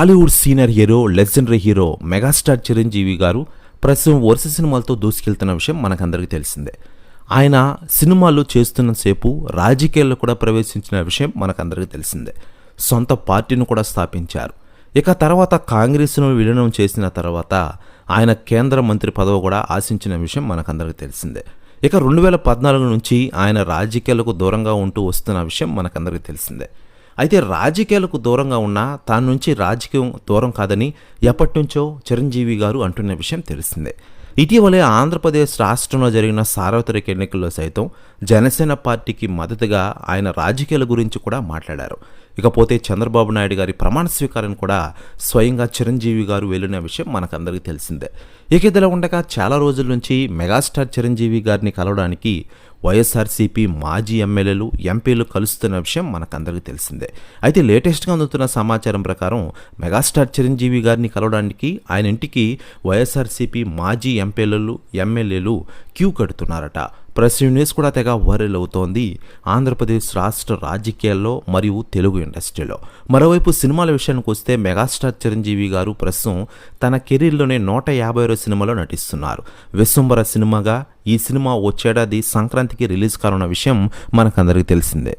Tollywood senior hero legendary hero megastar Chiranjeevi గారు ప్రస్తుతం వరుస సినిమాలతో దూసుకెళ్తున్న విషయం మనకందరికీ తెలిసిందే. ఆయన సినిమాలు చేస్తున్నసేపు రాజకీయాల్లో కూడా ప్రవేశించిన విషయం మనకందరికీ తెలిసిందే. సొంత పార్టీని కూడా స్థాపించారు. ఇక తర్వాత కాంగ్రెస్ను విలీనం చేసిన తర్వాత ఆయన కేంద్ర మంత్రి పదవి కూడా ఆశించిన విషయం మనకందరికీ తెలిసిందే. ఇక రెండు వేల పద్నాలుగు నుంచి ఆయన రాజకీయాలకు దూరంగా ఉంటూ వస్తున్న విషయం మనకందరికీ తెలిసిందే. అయితే రాజకీయాలకు దూరంగా ఉన్నా తాను నుంచి రాజకీయం దూరం కాదని ఎప్పటి నుంచో చిరంజీవి గారు అంటున్న విషయం తెలిసిందే. ఇటీవలే ఆంధ్రప్రదేశ్ రాష్ట్రంలో జరిగిన సార్వత్రిక ఎన్నికల్లో సైతం జనసేన పార్టీకి మద్దతుగా ఆయన రాజకీయాల గురించి కూడా మాట్లాడారు. ఇకపోతే చంద్రబాబు నాయుడు గారి ప్రమాణ స్వీకారం కూడా స్వయంగా చిరంజీవి గారు వెళ్ళిన విషయం మనకందరికీ తెలిసిందే. ఇక ఇదిలా ఉండగా చాలా రోజుల నుంచి మెగాస్టార్ చిరంజీవి గారిని కలవడానికి వైఎస్ఆర్సీపీ మాజీ ఎమ్మెల్యేలు ఎంపీలు కలుస్తున్న విషయం మనకందరికీ తెలిసిందే. అయితే లేటెస్ట్గా అందుతున్న సమాచారం ప్రకారం మెగాస్టార్ చిరంజీవి గారిని కలవడానికి ఆయన ఇంటికి వైఎస్ఆర్సీపీ మాజీ ఎంపీలు ఎమ్మెల్యేలు క్యూ కడుతున్నారట. ప్రెస్ న్యూస్ కూడా తెగ వైరల్ అవుతోంది. ఆంధ్రప్రదేశ్ రాష్ట్ర రాజకీయాల్లో మరియు తెలుగు ఇండస్ట్రీలో. మరోవైపు సినిమాల విషయానికి వస్తే మెగాస్టార్ చిరంజీవి గారు ప్రస్తుతం తన కెరీర్లోనే నూట యాభై సినిమాలో నటిస్తున్నారు. విశ్వంబర సినిమాగా ఈ సినిమా వచ్చేడాది సంక్రాంతికి రిలీజ్ కానున్న విషయం మనకందరికీ తెలిసిందే.